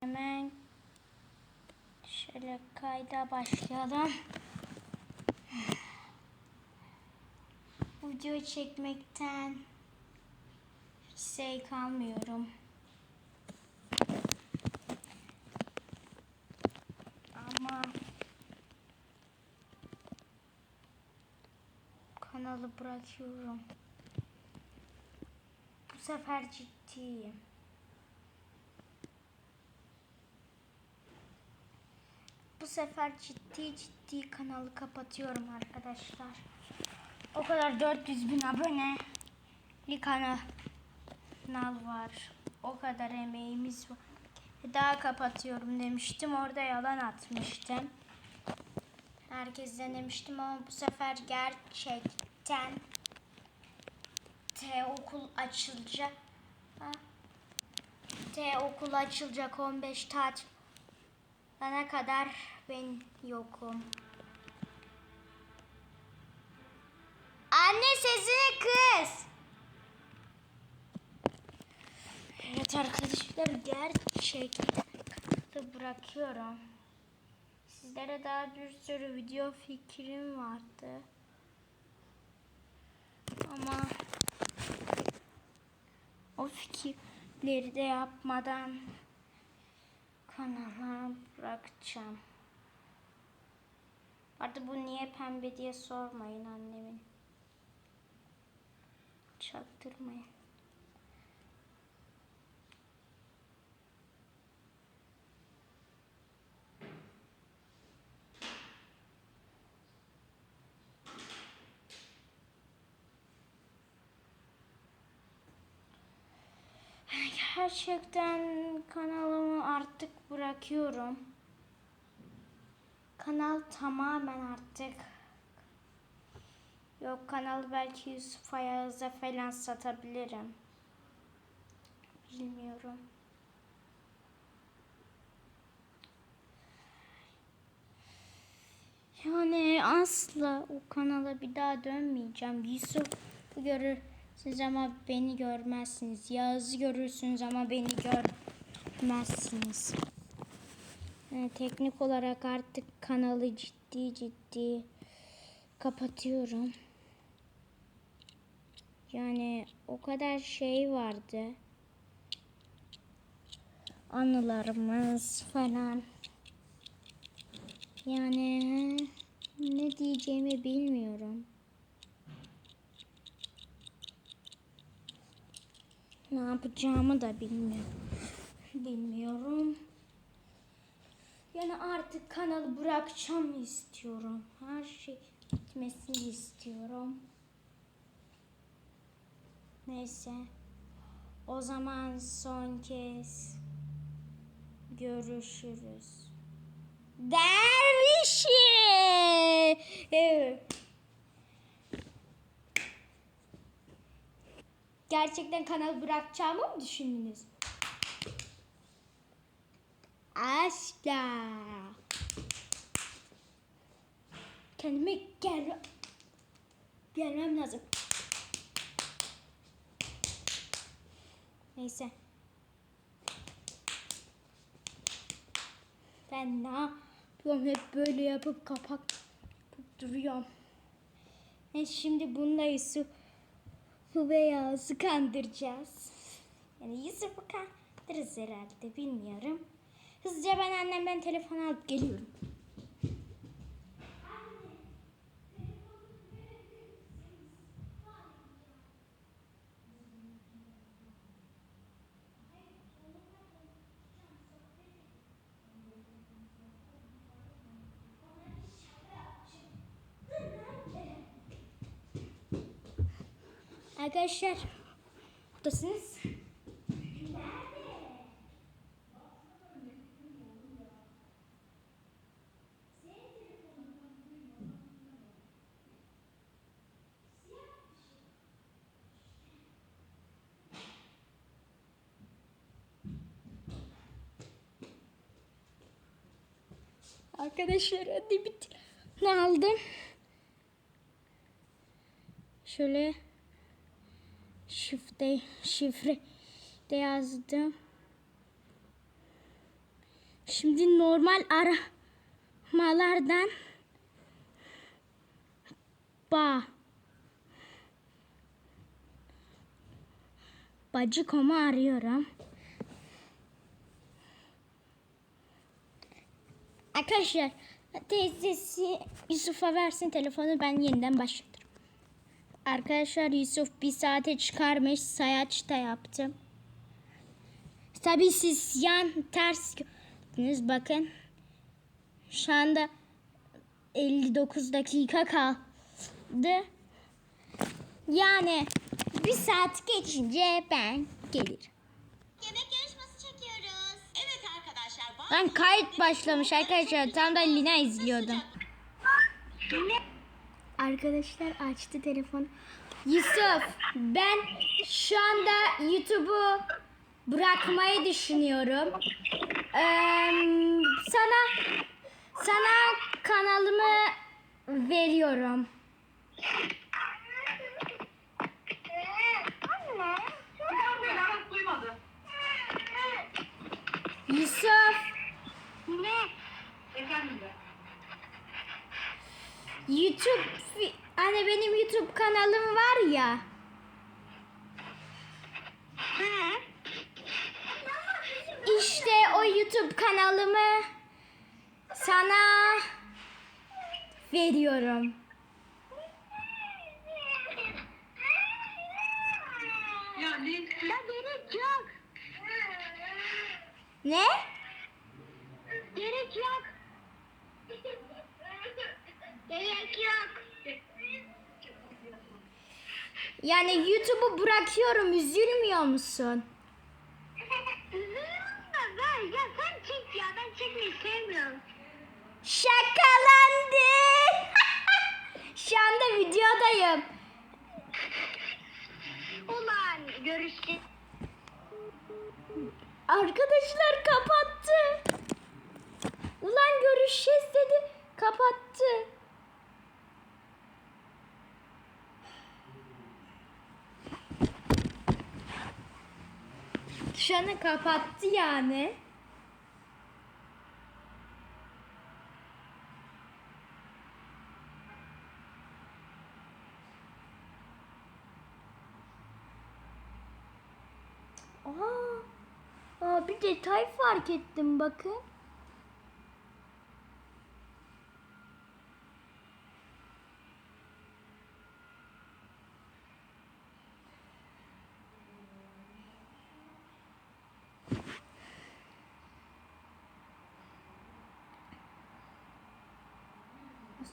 Hemen şöyle kayda başlayalım. Video çekmekten hiç zevk almıyorum. Ama kanalı bırakıyorum. Bu sefer ciddiyim. Sefer ciddi ciddi kanalı kapatıyorum arkadaşlar. O kadar 400 bin abone bir kanal var. O kadar emeğimiz var. Daha kapatıyorum demiştim. Orada yalan atmıştım. Herkes denemiştim ama bu sefer gerçekten T okul açılacak. Ha? T okul açılacak 15 tatil ana kadar ben yokum. Anne sesini kız. Evet arkadaşlar gerçekten bırakıyorum. Sizlere daha bir sürü video fikrim vardı. Ama o fikirleri de yapmadan kanala bırakacağım. Artık bu niye pembe diye sormayın annemin. Çaktırmayın. Gerçekten kanalımı artık bırakıyorum. Kanal tamamen artık Yok kanalı belki Yusuf Ayaz'a falan satabilirim. Bilmiyorum. Yani asla o kanala bir daha dönmeyeceğim. Yusuf görürsünüz ama beni görmezsiniz. Yağız'ı görürsünüz ama beni görmezsiniz. Yani teknik olarak artık kanalı ciddi ciddi kapatıyorum. Yani o kadar şey vardı. Anılarımız falan. Yani ne diyeceğimi bilmiyorum. Ne yapacağımı da. Bilmiyorum. Yani artık kanalı bırakacağım istiyorum. Her şey gitmesini istiyorum. Neyse. O zaman son kez görüşürüz. Dervişi! Evet. Gerçekten kanal bırakacağımı mı düşündünüz? Asla. Kendime gel gelmem lazım. Neyse. Ben ne yapıyorum? Hep böyle yapıp kapak duruyorum. E şimdi bununla Yusuf'u ve Yağız'ı kandıracağız. Yani Yusuf'u kandırırız herhalde bilmiyorum. Hızlıca ben annemden telefon alıp geliyorum. Arkadaşlar buradasınız. Arkadaşlar hadi bir ne aldım. Şöyle şifre şifre de yazdım. Şimdi normal aramalardan ba Bacıkom'u arıyorum. Arkadaşlar teyzesi Yusuf'a versin telefonu ben yeniden başlatırım. Arkadaşlar Yusuf bir saate çıkarmış sayaç da yaptım. Tabii siz yan ters gördünüz bakın. Şu anda 59 dakika kaldı. Yani bir saat geçince ben gelirim. Yemek Ben kayıt başlamış arkadaşlar. Tam da Lina izliyordum. Arkadaşlar açtı telefonu. Yusuf ben şu anda YouTube'u bırakmayı düşünüyorum. Ee, sana sana kanalımı veriyorum. Duymadı. Yusuf Ne? Efendim de. YouTube fi- hani benim YouTube kanalım var ya. İşte o YouTube kanalımı sana veriyorum. Ya ne? Ne? Gerek yok. Gerek yok. Yani YouTube'u bırakıyorum üzülmüyor musun? Üzülme ver ya sen çek ya ben çekmeyi sevmiyorum. Şakalandı. Şu anda videodayım. Ulan görüşeceğiz. Arkadaşlar kapattı. Ulan görüşeceğiz dedi. Şu anda kapattı yani. Aa, aa, bir detay fark ettim bakın.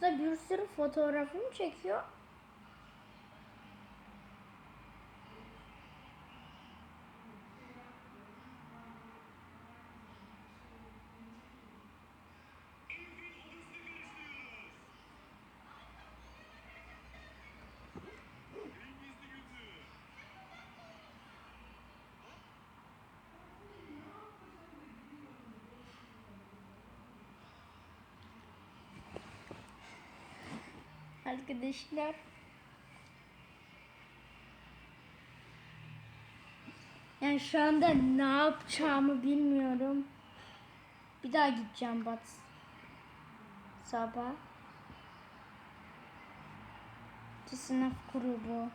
Aslında bir sürü fotoğrafımı çekiyor. Arkadaşlar. Yani şu anda ne yapacağımı bilmiyorum. Bir daha gideceğim Bat. Sabah. Sınıf grubu.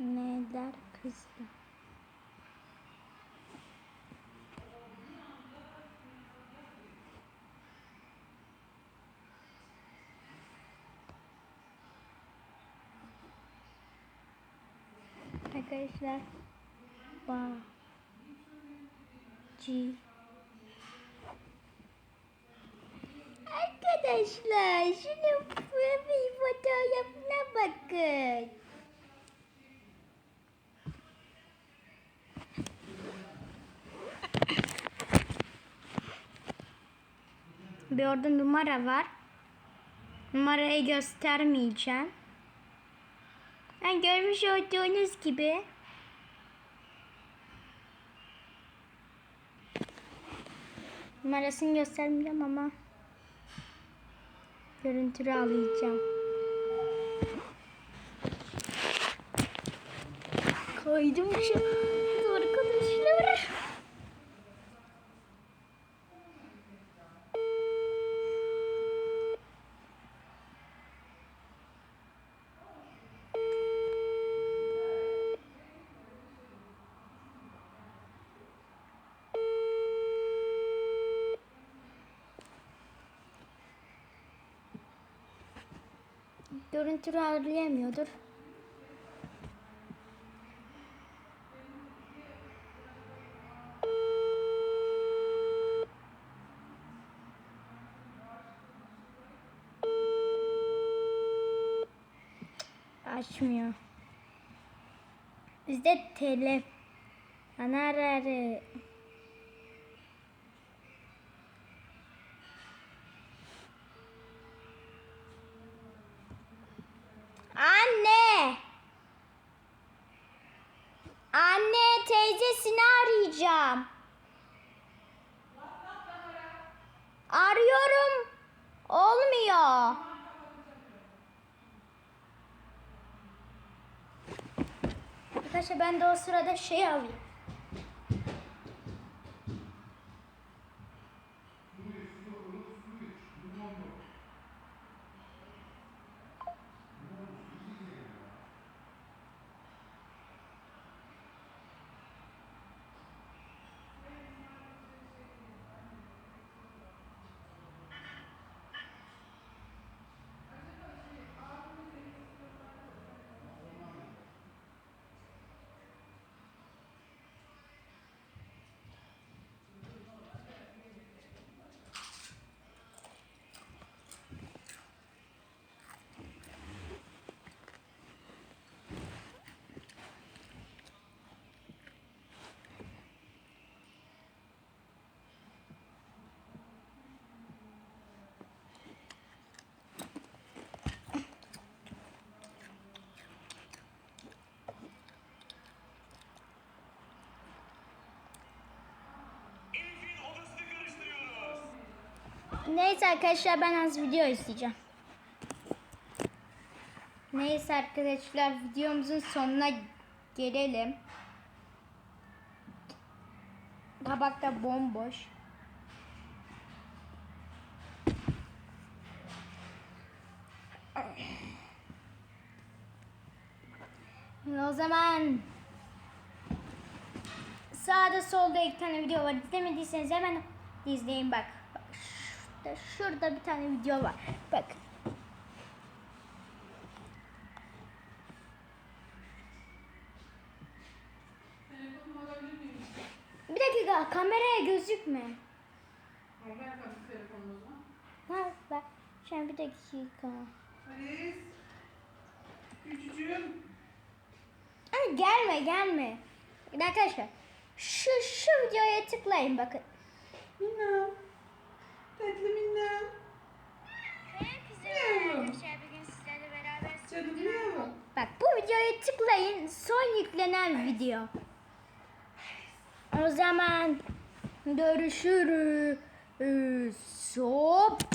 Neler kızdı. Arkadaşlar. Ba. Ci. Arkadaşlar şunun profil fotoğrafına bakın. Bir orada numara var. Numarayı göstermeyeceğim. Ben görmüş olduğunuz gibi numarasını göstermeyeceğim ama görüntülü alacağım. Koydum şu arkadaşlar. Görüntü ayarlayamıyordur. Açmıyor. Bizde tele anararı. Anne! Anne teyzesini arayacağım. Arıyorum. Olmuyor. Arkadaşlar ben de o sırada şey alayım. Neyse arkadaşlar ben az video izleyeceğim. Neyse arkadaşlar videomuzun sonuna gelelim. Tabak da bomboş. O zaman sağda solda iki tane video var. İzlemediyseniz hemen izleyin bak. Bak şurada, bir tane video var. Bak. Telefonumu alabilir miyim? Bir dakika kameraya gözükme. Ver bak. Şimdi bir dakika. Halis. Küçücüğüm. Ay, gelme gelme. Arkadaşlar şu şu videoya tıklayın bakın. Minna. Tatlı Minna. Yavrum. Bugün sizlerle beraber Canım yavrum. Bak bu videoya tıklayın. Son yüklenen video. O zaman görüşürüz. Sopa.